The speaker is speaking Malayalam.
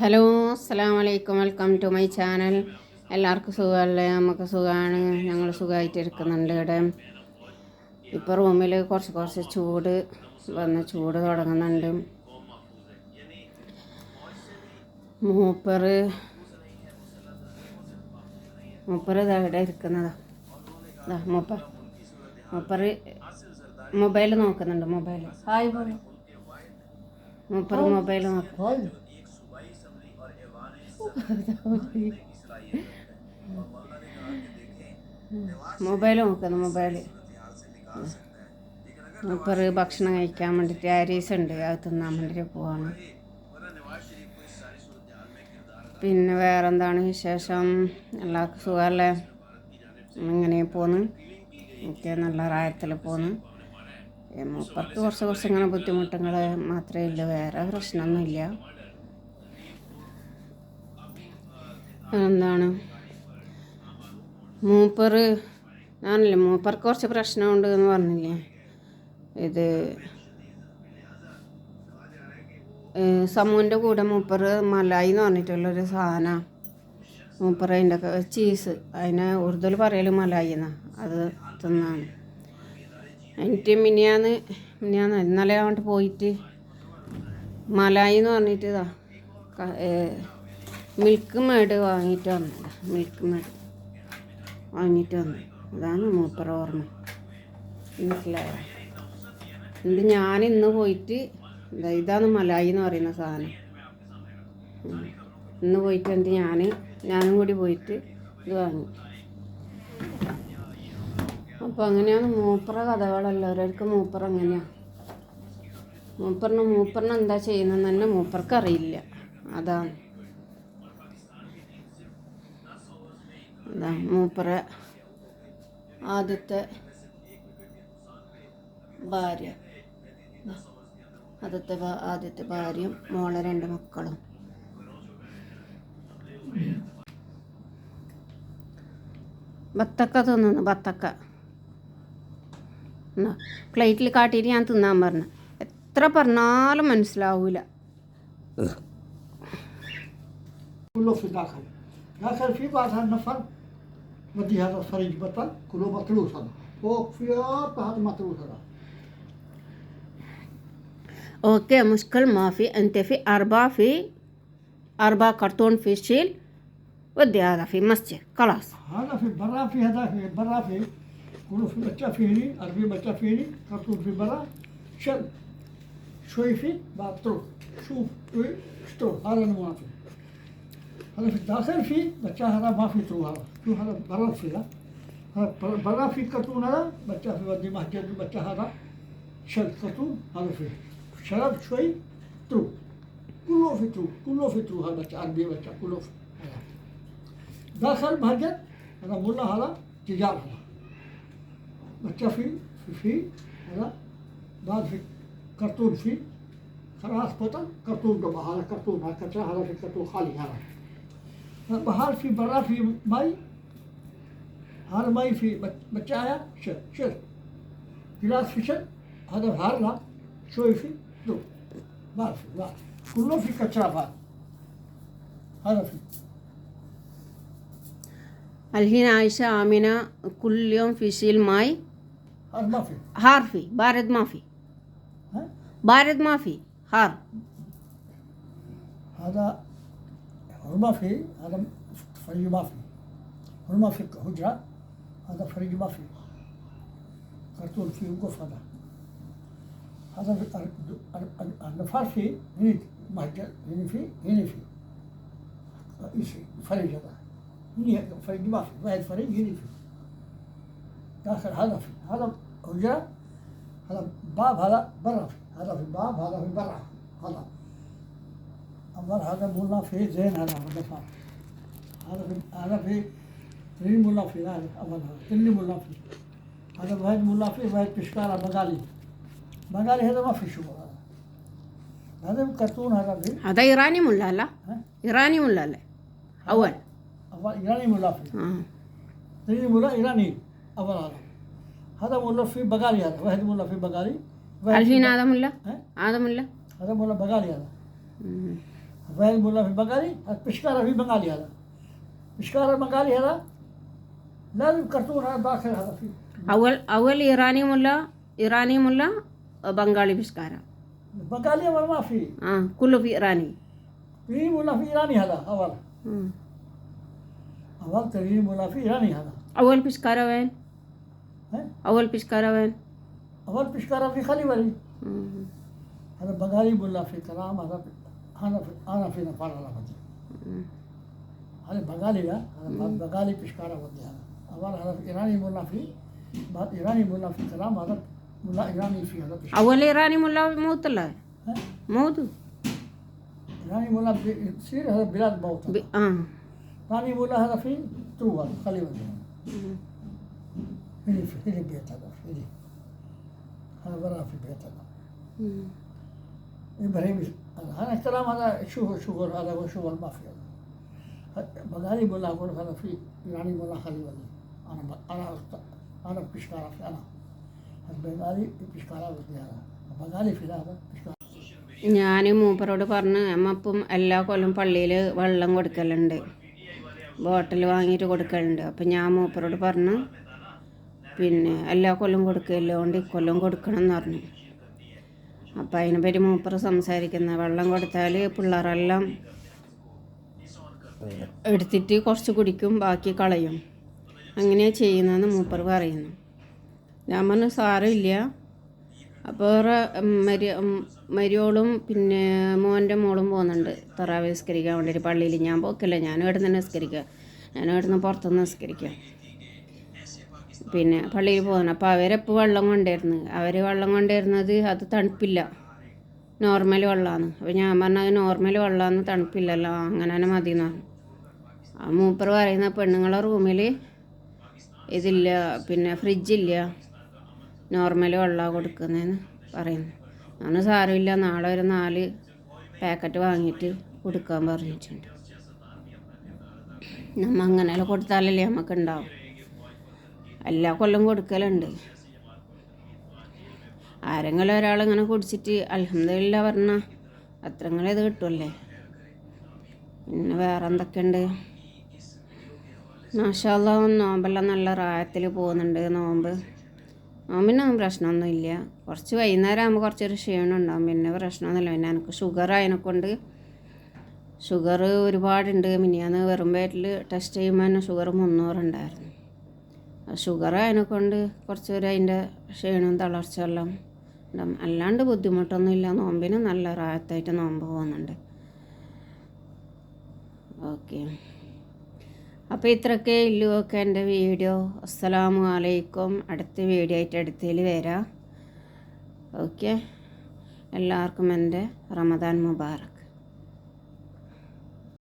ഹലോ അസ്സാം വലൈക്കും വെൽക്കം ടു മൈ ചാനൽ. എല്ലാവർക്കും സുഖമല്ലേ? നമുക്ക് സുഖമാണ്. ഞങ്ങൾ സുഖമായിട്ട് ഇരിക്കുന്നുണ്ട് ഇവിടെ. ഇപ്പോൾ റൂമിൽ കുറച്ച് കുറച്ച് ചൂട് വന്ന് ചൂട് തുടങ്ങുന്നുണ്ട്. മൂപ്പർ മൂപ്പർ ഇതാ ഇവിടെ ഇരിക്കുന്നതാ. ഇതാ മൂപ്പർ മൂപ്പർ മൊബൈൽ നോക്കുന്നുണ്ട് മൊബൈൽ ഹായ് മൂപ്പർ മൊബൈൽ നോക്കും. മൊബൈൽ നോക്കുന്നു മൊബൈൽ മൂപ്പറ് ഭക്ഷണം കഴിക്കാൻ വേണ്ടിയിട്ട് അരീസ് ഉണ്ട് അത് തിന്നാൻ വേണ്ടിയിട്ട് പോവാണ്. പിന്നെ വേറെന്താണ് വിശേഷം? എല്ലാവർക്കും സുഖമല്ലേ? ഇങ്ങനെ പോന്ന് എനിക്ക് നല്ല റായത്തിൽ പോന്ന് മൂപ്പർക്ക് കുറച്ച് കുറച്ച് ഇങ്ങനെ ബുദ്ധിമുട്ടുകൾ മാത്രമേ ഉള്ളൂ വേറെ പ്രശ്നമൊന്നുമില്ല. എന്താണ് മൂപ്പർ ഞാനല്ലേ മൂപ്പർക്ക് കുറച്ച് പ്രശ്നമുണ്ട് എന്ന് പറഞ്ഞില്ലേ? ഇത് സമൂന്റെ കൂടെ മൂപ്പർ മലായി എന്ന് പറഞ്ഞിട്ടുള്ളൊരു സാധനം. മൂപ്പർ അതിന്റെ ചീസ് അതിനെ ഉറുദുൽ പറയൽ മലായി എന്നാ അത് തിന്നാണ്. എനിക്ക് മിനിയാന്ന് മിനിയാന്ന് ഇന്നലെ അങ്ങോട്ട് പോയിട്ട് മലായി എന്ന് പറഞ്ഞിട്ട് ഇതാ മിൽക്ക് മേഡ് വാങ്ങിയിട്ട് വന്നതാ. മിൽക്ക് മേഡ് വാങ്ങിയിട്ട് വന്നു അതാണ് മൂപ്പറ ഓർമ്മ. മനസ്സിലായോ ഇത് ഞാൻ ഇന്ന് പോയിട്ട് ഇതാ ഇതാണ് മലായി എന്ന് പറയുന്ന സാധനം. ഇന്ന് പോയിട്ട് എന്നിട്ട് ഞാൻ ഞാനും കൂടി പോയിട്ട് ഇത് വാങ്ങി. അപ്പോൾ അങ്ങനെയാണ് മൂപ്പറ കഥകളല്ല ഓരോർക്ക് മൂപ്പറ അങ്ങനെയാണ് മൂപ്പറിന് മൂപ്പറിന് എന്താ ചെയ്യുന്നതെന്ന് തന്നെ മൂപ്പർക്ക് അറിയില്ല. അതാണ് അതാ മൂപ്പറ ആദ്യത്തെ ഭാര്യ ദാ, ആദ്യത്തെ ഭാ- ആദ്യത്തെ ഭാര്യയും മോളെ രണ്ട് മക്കളും ബത്തക്ക തിന്നുന്നു ബത്തക്ക എന്നാ പ്ലേറ്റിൽ കാട്ടിയിട്ട് ഞാൻ തിന്നാൻ പറഞ്ഞു എത്ര പറഞ്ഞാലും മനസ്സിലാവൂല كله في الداخل داخل في بعض هالنفر ودي هذا الفريج بطل كله مطروس هذا. فوق فيها هذا مطروس هذا. أوكي مشكل ما في. أنت في أربعة في أربعة كرتون في شيل. ودي هذا في مسجد. خلاص. هذا في برا في هذا في برا في كله في بچة فيني أربي بچة فيني كرتون في برا. شل. شوي في بعد تروح. شوف شتو هذا المنافق ಅದು ದಾಸರ ಫೀ ಬಚ್ಚಾ ಹರ ಮಾಫಿ ತು ತು ಹರ ಬರ ಫೀಲ ಬರ ಫೀ ಕತು ನರ ಬಚ್ಚಾ ಫಿ ವದ್ದಿ ಮಹಜ ಬಚ್ಚಾ ಹರ ಶರ್ ಕತು ಹರ ಫೀ ಶರಬ್ ಶೋಯ್ ತು कुल्लो फितरू कुल्लो फितरू हर हाँ बच्चा अरबी बच्चा, कुल्लो दस हर भजन अदा मुन्ना हरा तिजार हरा बच्चा फ़ी फ़ी अदा बाद फ़ी करतून फ़ी खरास पतन करतून का बहारा करतून हरा कचरा हरा फिर करतून खाली हरा وहाल في برا في مي हाल مي في बच्चा आया चल चल في شد هذا في لا. شوي في دو. ما في ما كله في كشافات هذا في الحين عايشة آمنة؟ كل يوم في شيل ماي. هار ما في هار في بارد ما في بارد ما في هار. هذا ما في هذا فريق ما في ما في هجرة هذا فريق ما في كرتون فيه وقف هذا. هذا في- ال- ال- ال- النفار فيه هني مهجر هني فيه هني فيه إيش فريق هذا. هني فريق ما في واحد فريق هني فيه داخل هذا فيه هذا هجرة هذا باب هذا برا هذا في الباب هذا في برا. هذا. أمر هذا مولا في زين هذا فا هذا في هذا في ترين مولا في هذا أول هذا. ترين مولا في هذا واحد مولا في واحد بشكارة بغالي. بغالي هذا ما في شو هذا. كرتون هذا في. هذا إيراني ولا لا؟ إيراني ولا لا؟ أول. أول إيراني مولا في. آه. ترين مولا إيراني أول هذا. هذا مولا في بغالي هذا. واحد مولا في بغالي. الحين في- هذا ها؟ هذا ملا هذا مولا بغالي هذا. فاهم ولا في بنغالي بشكارا في بنغالي هذا. بشكارا بنغالي هذا؟ لازم كرتون هذا داخل هذا فيه أول أول إيراني مولا إيراني مولا بنغالي بشكارا بنغالي أول ما في. آه كله في إيراني. في مولا في إيراني هذا أول. مم. أول تريم مولا في إيراني هذا. أول بشكارا وين؟ أول بشكارا وين؟ أول بشكارا في خليولي هذا بنغالي مولا في كلام هذا. أنا أنا في نفر على بدي. أنا بغالي لا أنا بغالي بشكارة بدي أنا أول هذا إيراني مولا في بعد إيراني مولا في كلام هذا مولا إيراني في هذا أول إيراني مولا موت لا؟ موت. إيراني مولا سير هذا بلاد موت آه. إيراني مولا هذا في تروى خلي بدي أنا في هني بيت في هني. هذا برا في بيت هذا. ابراهيم هذا هذا الكلام هذا شغل شغل هذا هو شغل ما في هذا بغالي ولا اقول هذا في يعني ولا خلي ولي انا ب- انا انا بشكارة في انا بغالي بشكارة ودي هذا بغالي في هذا بشكارة ഞാൻ മൂപ്പരോട് പറഞ്ഞ് അമ്മ ഇപ്പം എല്ലാ കൊല്ലം പള്ളിയിൽ വെള്ളം കൊടുക്കലുണ്ട് ബോട്ടിൽ വാങ്ങിയിട്ട് കൊടുക്കലുണ്ട് അപ്പം ഞാൻ മൂപ്പരോട് പറഞ്ഞു പിന്നെ എല്ലാ കൊല്ലം കൊടുക്കില്ല കൊണ്ട് ഇക്കൊല്ലം കൊടുക്കണം എന്ന് പറഞ്ഞു അപ്പം അതിനെപ്പറ്റി മൂപ്പർ സംസാരിക്കുന്നത് വെള്ളം കൊടുത്താൽ പിള്ളേരെല്ലാം എടുത്തിട്ട് കുറച്ച് കുടിക്കും ബാക്കി കളയും. അങ്ങനെയാണ് ചെയ്യുന്നതെന്ന് മൂപ്പർ പറയുന്നു. ഞാൻ പറഞ്ഞു സാരമില്ല അപ്പോൾ മരി മരിയോളും പിന്നെ മോന്റെ മോളും പോകുന്നുണ്ട്. തറാവ് നിസ്കരിക്കാൻ വേണ്ടിയിട്ട് പള്ളിയിൽ ഞാൻ പോക്കില്ല? ഞാനും ഇവിടെ നിന്ന് നിസ്കരിക്കുക ഞാനും ഇവിടെ നിന്ന് പുറത്തുനിന്ന് നിസ്കരിക്കുക പിന്നെ പള്ളിയിൽ പോകുന്നത് അപ്പോൾ അവരെപ്പോൾ വെള്ളം കൊണ്ടുവരുന്നു? അവർ വെള്ളം കൊണ്ടുവരുന്നത് അത് തണുപ്പില്ല. നോർമൽ വെള്ളമാണ് അപ്പോൾ ഞാൻ പറഞ്ഞത് നോർമൽ വെള്ളമാണ് തണുപ്പില്ലല്ലോ. അങ്ങനെ തന്നെ മതി എന്ന് പറഞ്ഞു. ആ മൂപ്പർ പറയുന്ന പെണ്ണുങ്ങളെ റൂമിൽ ഇതില്ല. പിന്നെ ഫ്രിഡ്ജില്ല. നോർമൽ വെള്ളമാണ് കൊടുക്കുന്നതെന്ന് പറയുന്നു. ഞാൻ സാരമില്ല. നാളെ ഒരു നാല് പാക്കറ്റ് വാങ്ങിയിട്ട് കൊടുക്കാൻ പറഞ്ഞിട്ടുണ്ട്. നമ്മൾ അങ്ങനെയെല്ലാം കൊടുത്താലല്ലേ നമുക്ക് ഉണ്ടാവും. എല്ലാ കൊല്ലം കൊടുക്കലുണ്ട്. ആരെങ്കിലും ഒരാളിങ്ങനെ കുടിച്ചിട്ട് അലഹമില്ല പറഞ്ഞ അത്രങ്ങളെ ഇത് കിട്ടുമല്ലേ പിന്നെ വേറെ എന്തൊക്കെയുണ്ട്? മാഷാല്ല നോമ്പെല്ലാം നല്ല റായത്തിൽ പോകുന്നുണ്ട് നോമ്പ്. നോമ്പിനൊന്നും പ്രശ്നമൊന്നുമില്ല. കുറച്ച് വൈകുന്നേരം ആകുമ്പോൾ കുറച്ചൊരു ക്ഷീണം ഉണ്ടാകും പിന്നെ പ്രശ്നമൊന്നുമില്ല. പിന്നെ എനിക്ക് ഷുഗർ ആയതിനെക്കൊണ്ട് ഷുഗർ ഒരുപാടുണ്ട്. മിനിയാന്ന് വെറും വയറ്റിൽ ടെസ്റ്റ് ചെയ്യുമ്പോൾ തന്നെ ഷുഗർ മുന്നൂറുണ്ടായിരുന്നു ഷുഗർ കുറച്ച് പേര് അതിന്റെ ക്ഷീണവും തളർച്ച എല്ലാം ഉണ്ടാവും. അല്ലാണ്ട് ബുദ്ധിമുട്ടൊന്നുമില്ല നോമ്പിന് നല്ല റായത്തായിട്ട് നോമ്പ് പോകുന്നുണ്ട്. ഓക്കെ. അപ്പോൾ ഇത്രയൊക്കെ ഇല്ലു ഒക്കെ എന്റെ വീഡിയോ. അസ്സലാമു അലൈക്കും. അടുത്ത വീഡിയോ ആയിട്ട് അടുത്തതിൽ വരാം. ഓക്കെ. എല്ലാവർക്കും എന്റെ റമദാൻ മുബാറക്ക്